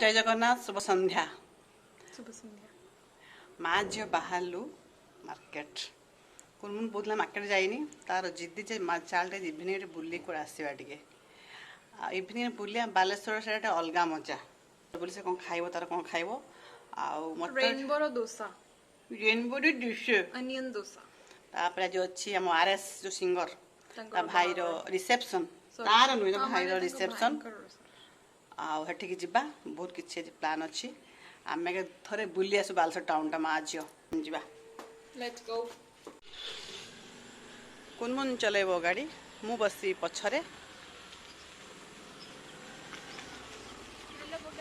ଜୟ ଜଗନ୍ନାଥ ଶୁଭ ସନ୍ଧ୍ୟା ଶୁଭ ସନ୍ଧ୍ୟା মা ঝিও বাহারলু মার্কেট কুলমুন বহুতলা মার্কেট যাইনি তার জিদি যে চালটা ইভিনিংরে বুলি করে আসবা টিকে ইভিনিং বুলে বালেশ্বর সেটা অলগা মজা বলে সে কম খাইব তার কম খাইব আউ রেনবোর দোসা রেনবোর ডিশে অনিয়ন দোসা তারপরে যে অছি আম আরএস যে সিঙ্গর তা ভাইর রিসেপশন তার নুই ভাইর রিসেপশন ଆଉ ସେଠିକି ଯିବା ବହୁତ କିଛି ପ୍ଲାନ୍ ଅଛି ଆମେ ଥରେ ବୁଲି ଆସୁ ବାଲେଶ୍ୱର ଟାଉନଟା ମା ଝିଅ ଯିବା କୁନମୁନ ଚଲେଇବ ଗାଡ଼ି ମୁଁ ବସି ପଛରେ left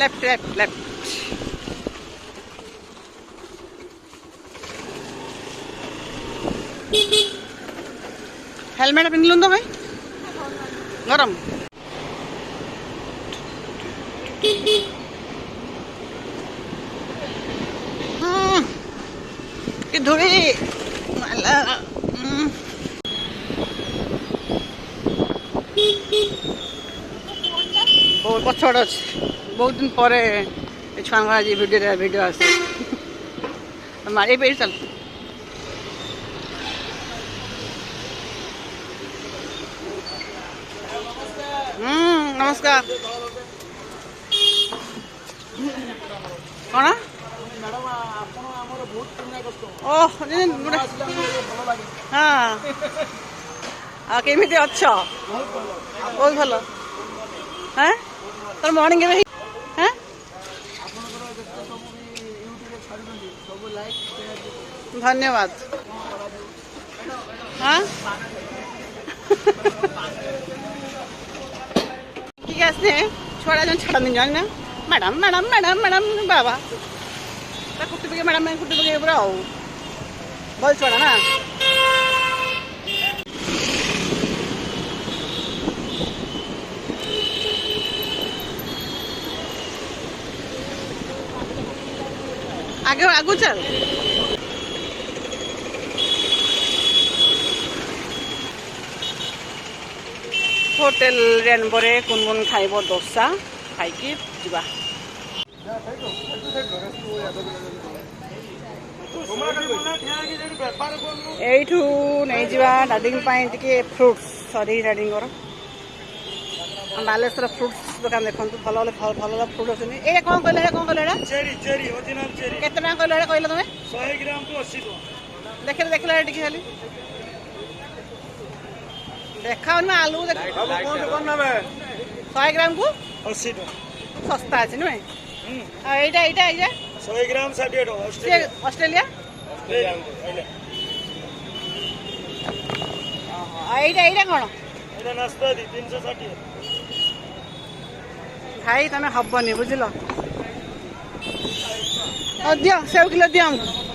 left left Beep, beep. Helmet পিন্ধিলুন তো ভাই গরম কি ধুড়ি মালা ବହୁତ ପଛଆଡ଼ ଅଛି ବହୁତ ଦିନ ପରେ ଏ ଛୁଆଙ୍କ ଆଜି ଭିଡ଼ିଓରେ ଭିଡ଼ିଓ ଆସେ ମାରି ଏଇ ଚାଲ নমস্কার କ'ଣ ଓହ ହଁ ଆଉ କେମିତି ଅଛ ବହୁତ ଭଲ ହଁ ତୋର ମର୍ଣ୍ଣିଂ କେବେ ହଁ ଧନ୍ୟବାଦ ହଁ আসছে ছোড়া যখন ছাড়ানো যায় না ম্যাডাম ম্যাডাম ম্যাডাম ম্যাডাম বাবা তা করতে পেকে ম্যাডাম করতে পেকে এবার বল ছোড়া না আগে আগুচাল হোটেল রেনবরে কোন কোন খাইব দোসা খাইকি যা এইঠু নেইযা ডাডিং পাই টিকে ফ্রুটস সরি ডাডিঙ্কর ବାଲେଶ୍ୱର ଫ୍ରୁଟ୍ସ ଦୋକାନ ଦେଖନ୍ତୁ ଭଲ ଭଲ ଭଲ ଭଲ ଫ୍ରୁଟ୍ ଅଛନ୍ତି ଏଇଟା କ'ଣ କହିଲେ କ'ଣ କହିଲେ ଏଇଟା କେତେ ଟଙ୍କା କହିଲେ ଏଇଟା କହିଲ ତମେ ଶହେ ଗ୍ରାମକୁ ଅଶୀ ଟଙ୍କା ଦେଖିଲେ ଦେଖିଲା ଟିକେ ଖାଲି ଦେଖା ହଉନି ଆଲୁ ଶହେ ଗ୍ରାମକୁ ଅଶୀ ଟଙ୍କା ଶସ୍ତା ଅଛି ନୁହେଁ ଆଉ ଏଇଟା ଏଇଟା ଏଇଟା ଶହେ ଗ୍ରାମ ଷାଠିଏ ଟଙ୍କା ଅଷ୍ଟ୍ରେଲିଆ ଏଇଟା ଏଇଟା କ'ଣ ଭାଇ ତମେ ହବନି ବୁଝିଲ ଦିଅ ସେଉ କିଲୋ ଦିଅ ଆମକୁ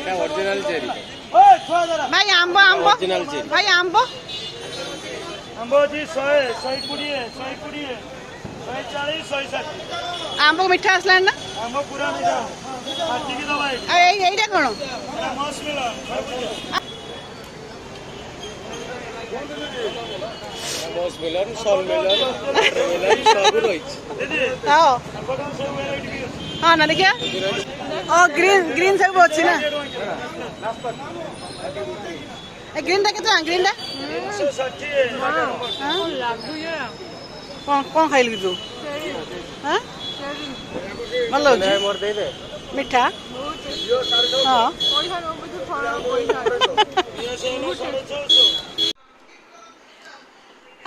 এটা অরিজিনাল চেরি ভাই আম্ব আম্ব অরিজিনাল চেরি ভাই আম্ব আম্ব জি 100 120 120 140 160 আম্ব মিঠা আসলেন না আম্ব পুরা মিঠা পাটি কি ভাই এই এইটা কোন মসমিলা মস মেলন সল মেলন মেলন হ্যাঁ না দেখিয়া ও গ্রিন গ্রিন ସବୁ ଅଛି ନା ଏ ଗ୍ରୀନଟା କେତେ ଟଙ୍କା ଗ୍ରୀନଟା କ'ଣ କ'ଣ ଖାଇଲୁ ତୁ ଭଲ ଅଛି ମିଠା ହଁ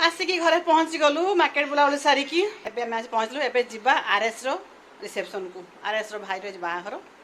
ଆସିକି ଘରେ ପହଞ୍ଚି ଗଲୁ ମାର୍କେଟ ବୁଲାବୁଲି ସାରିକି ଏବେ ଆମେ ଆସି ପହଞ୍ଚିଲୁ ଏବେ ଯିବା ଆର୍ଏସ୍ର ରିସେପସନ୍କୁ ଆର୍ଏସ୍ର ଭାଇର ବାହାଘର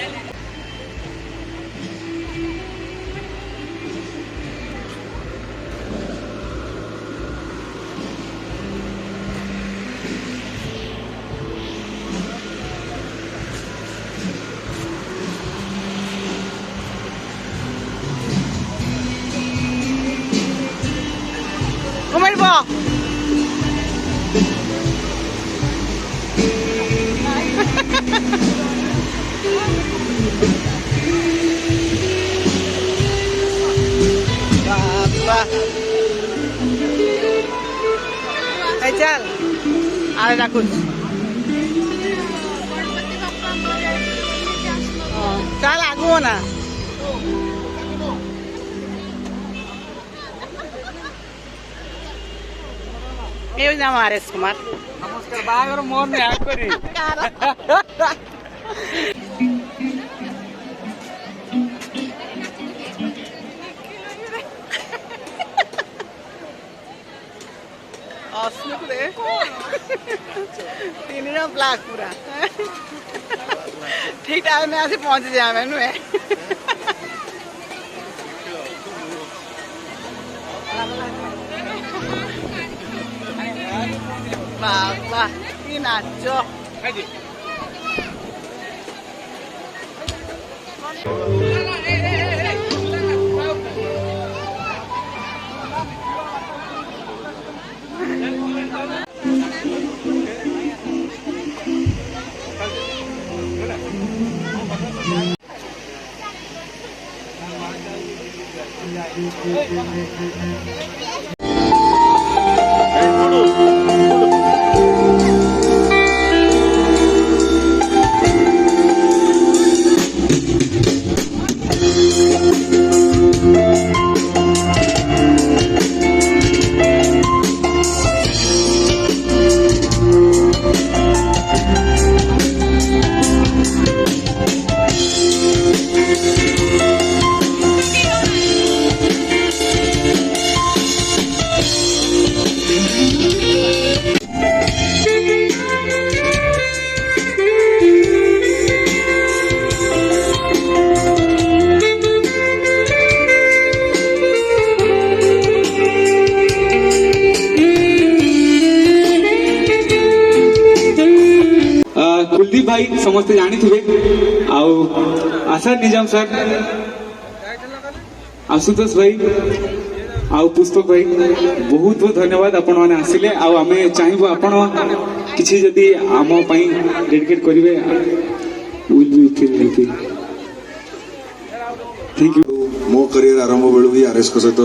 Gracias. চাল আর এটা করছি চাল আগুও না ఏమి నా ఆర్ఎస్ కుమార్ నమస్కారం బాగా మోర్ యాడ్ तीन ना ब्लॉक पूरा ठीक टाइम में ऐसे पहुंच जाए मैं मैं वाह वाह तीन नाचो Thank you. Hey, ভাই সমস্তে জাঁথিবে আশা নিজাম স্যার আশুতোষ ভাই ଆଉ ପୁସ୍ତକ ଭାଇ ବହୁତ ବହୁତ ଧନ୍ୟବାଦ ଆପଣମାନେ ଆସିଲେ ଆଉ ଆମେ ଚାହିଁବୁ ଆପଣ କିଛି ଯଦି ଆମ ପାଇଁ ଡେଡିକେଟ୍ କରିବେ ଥ୍ୟାଙ୍କ ୟୁ ମୋ କରିୟର ଆରମ୍ଭ ବେଳୁ ହିଁ ଆର୍ଏସ୍ଙ୍କ ସହିତ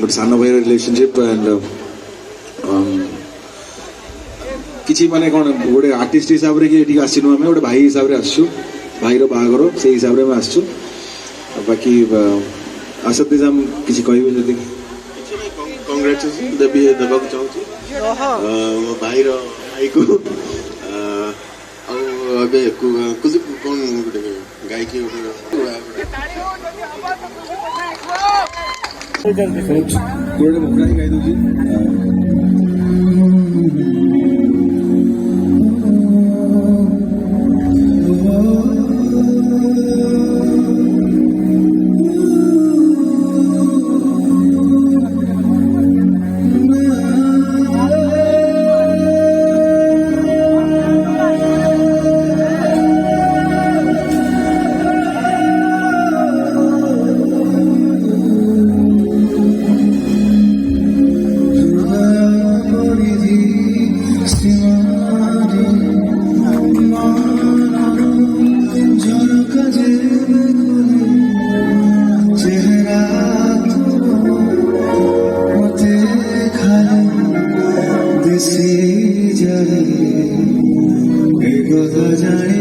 ଗୋଟେ ସାନ ଭାଇର ରିଲେସନସିପ୍ ଆଣ୍ଡ କିଛି ମାନେ କ'ଣ ଗୋଟେ ଆର୍ଟିଷ୍ଟ ହିସାବରେ କି ଏଠିକି ଆସିନୁ ଆମେ ଗୋଟେ ଭାଇ ହିସାବରେ ଆସିଛୁ ଭାଇର ବାହାଘର ସେଇ ହିସାବରେ ଆମେ ଆସିଛୁ ଆଉ ବାକି ଆସଦ୍ ନିଜାମ କିଛି କହିବେ ଯଦି କଂଗ୍ରାଚୁଲେସନ୍ ଦେବି ଦେବାକୁ ଚାହୁଁଛି ମୋ ଭାଇର ଭାଇକୁ ଆଉ ଏବେ କ'ଣ ଗୋଟେ ଗାଇକି ଗୋଟେ ଗୋଟେ ଗାଇ ଦେଉଛି যায় কথা জানি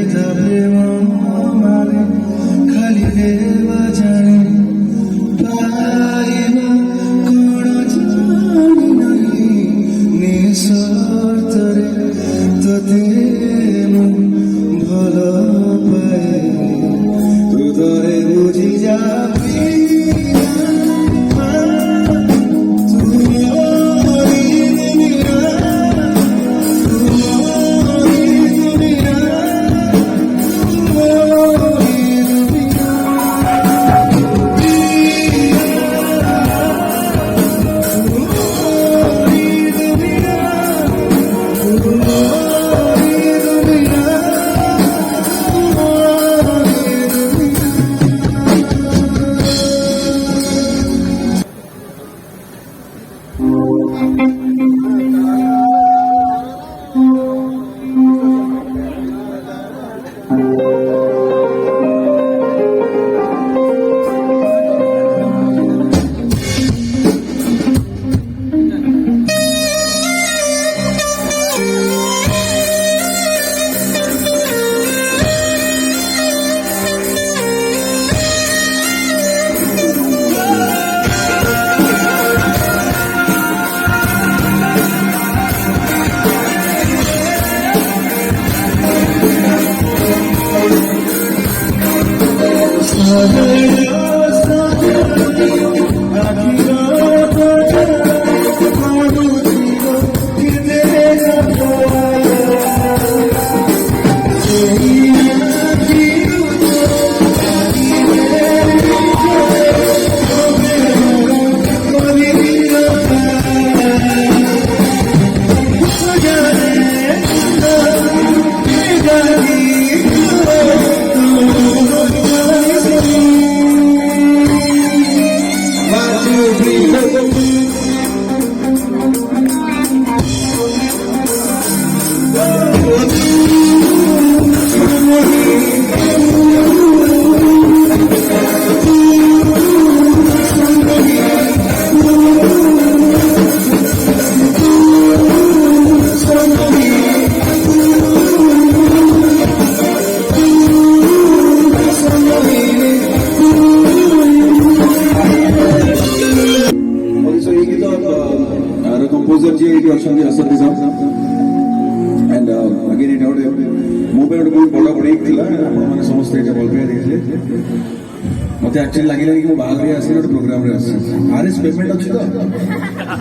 ସେ ଲାଗିଲା କି ମୁଁ ବାହାଘରିଆ ଆସିଲି ଗୋଟେ ପ୍ରୋଗ୍ରାମରେ ଆସିଛି ଆର୍ ଏସ୍ ପେମେଣ୍ଟ ଅଛି ତ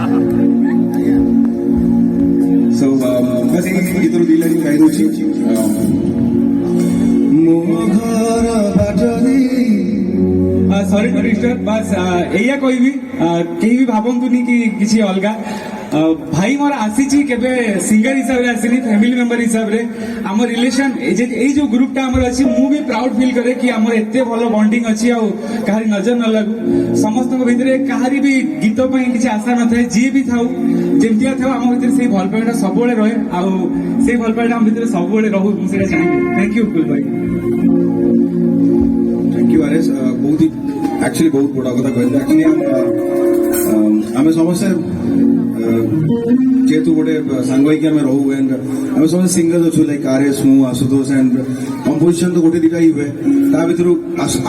ସୋ ବାସ୍ ଏଇ ଗୀତରୁ ଦୁଇ ଲାଇନ୍ ଗାଇ ଦେଉଛି ସରି ଟୁ ଡିଷ୍ଟର୍ବ ବାସ୍ ଏଇଆ କହିବି କେହି ବି ଭାବନ୍ତୁନି କି କିଛି ଅଲଗା ଭାଇ ମୋର ଆସିଛି କେବେ ସିଙ୍ଗର ହିସାବରେ ଆସିନି ଫ୍ୟାମିଲି ମେମ୍ବର ହିସାବରେ ଆମ ରିଲେସନ ଏଇ ଯୋଉ ଗ୍ରୁପଟା ଆମର ଅଛି ମୁଁ ବି ପ୍ରାଉଡ ଫିଲ୍ କରେ କି ଆମର ଏତେ ଭଲ ବଣ୍ଡିଂ ଅଛି ଆଉ କାହାରି ନଜର ନ ଲାଗୁ ସମସ୍ତଙ୍କ ଭିତରେ କାହାରି ବି ଗୀତ ପାଇଁ କିଛି ଆଶା ନଥାଏ ଯିଏ ବି ଥାଉ ଯେମିତିଆ ଥାଉ ଆମ ଭିତରେ ସେଇ ଭଲ ପାଇବାଟା ସବୁବେଳେ ରହେ ଆଉ ସେଇ ଭଲ ପାଇବାଟା ଆମ ଭିତରେ ସବୁବେଳେ ରହୁ ମୁଁ ସେଇଟା ଚାହିଁବି ଥ୍ୟାଙ୍କ ୟୁ କୁଲ ଭାଇ actually ବହୁତ ବଡ଼ କଥା କହିଲେ ଆକ୍ଚୁଆଲି ଆମେ ସମସ୍ତେ যেহেতু গোটে সাঙ্গ হয়েকি আমি রহু এন্ড আমি সমস্ত সিঙ্গর্স অছু লাইক আর এস মু আশুতোষ এন্ড কম্পোজিশন তো গোটে দুইটা হি হুয়ে তা ভিতর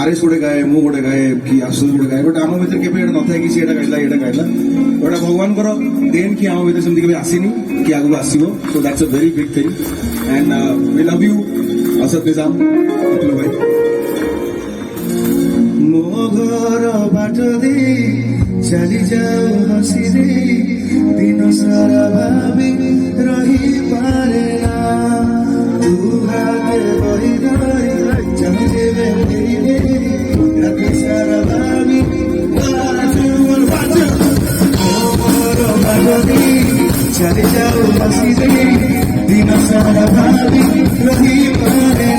আর এস গোটে গায়ে মু গোটে গায়ে কি আশুতোষ গোটে গায়ে বট আমার ভিতরে কেবে এটা নথায় কি সেটা গাইলা এটা গাইলা বট ভগবানଙ୍କର দেন কি আমার ভিতরে সেমতি কেবে আসিনি কি আগুক আসিব so that's a very big thing and we love you অসত Nizam ভাই বাট দে চালি যাও হসি রে দিন সারা ভাবি রহি পারে না তু হাতে বহি ধরে চালি দেবে ফেরি ফেরি রাতে সারা ভাবি চালি যাও হসি রে দিন সারা ভাবি রহি পারে না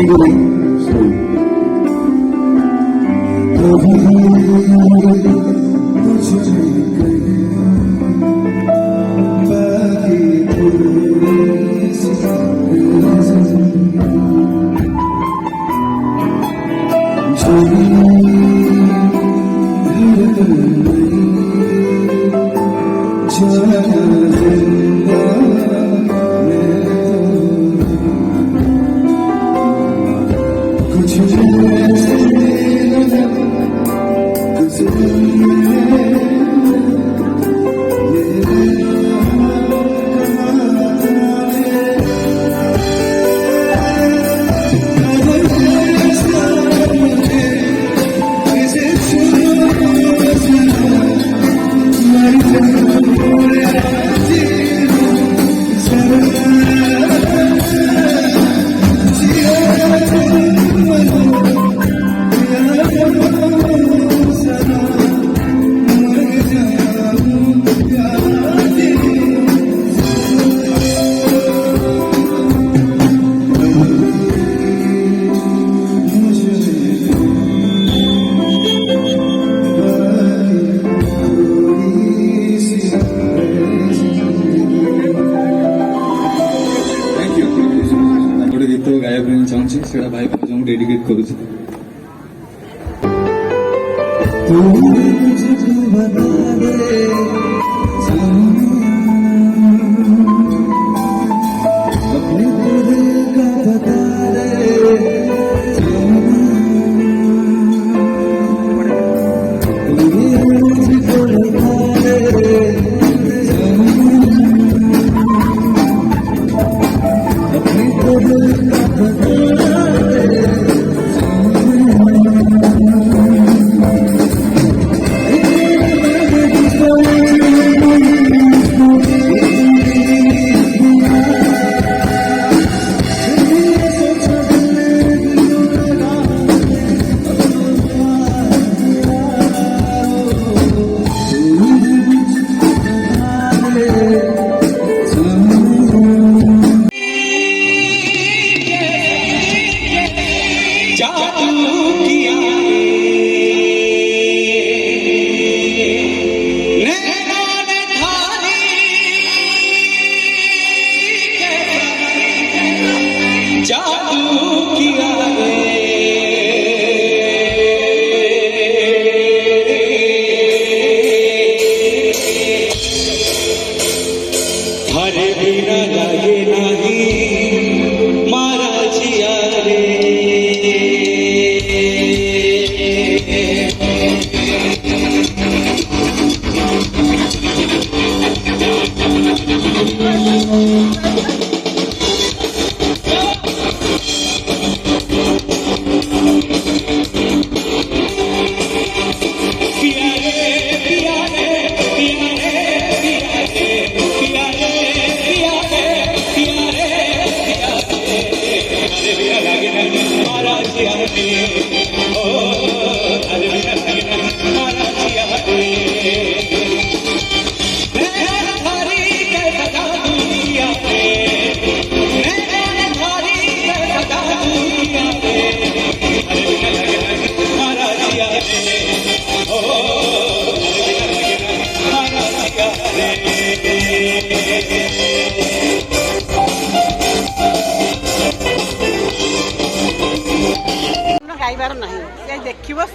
I'm legally കൊതിച്ചു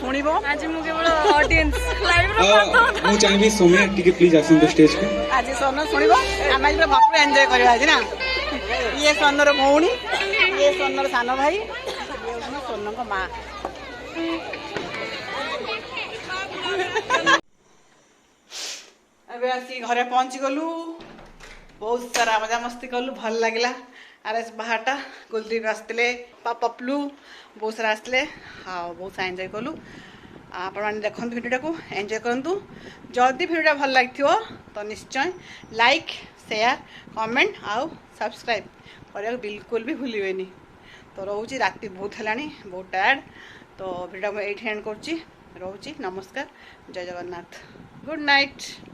ଶୁଣିବ ଆଜି ମୁଁ କେବଳ ଅଡିଏନ୍ସ ଲାଇଭ୍ ର ମୁଁ ଚାହିଁବି ସୋମ୍ୟା ଟିକେ ପ୍ଲିଜ୍ ଆସନ୍ତୁ ଷ୍ଟେଜ୍ କୁ ଆଜି ସୋନ ଶୁଣିବ ଆମେ ଆଜି ଭରପୁର ଏନ୍ଜୟ କରିବା ଆଜି ନା ଇଏ ସୋନର ଭଉଣୀ ଇଏ ସୋନର ସାନ ଭାଇ ଇଏ ସୋନଙ୍କ ମା ଏବେ ଆସିକି ଘରେ ପହଞ୍ଚି ଗଲୁ ବହୁତ ସାରା ମଜାମସ୍ତି କଲୁ ଭଲ ଲାଗିଲା आरएस बाहाटा गुलदीप आसते पापा प्लू बहुत सारा आसते आउ बहुत सारा एंजय कलु আপনার দেখুন ভিডিওটা এনজয় করতু যদি ভিডিওটা ভাল লাগি তো নিশ্চয় লাইক সেয়ার কমেন্ট আউ সবসক্রাইব করা বিলকুল বি ভুলবেনি তো রয়েছে রাতে বহুত হল বহুত টায়ার্ড তো ভিডিওটা এইটি এন্ড করছি রয়েছি নমস্কার জয় জগন্নাথ গুড নাইট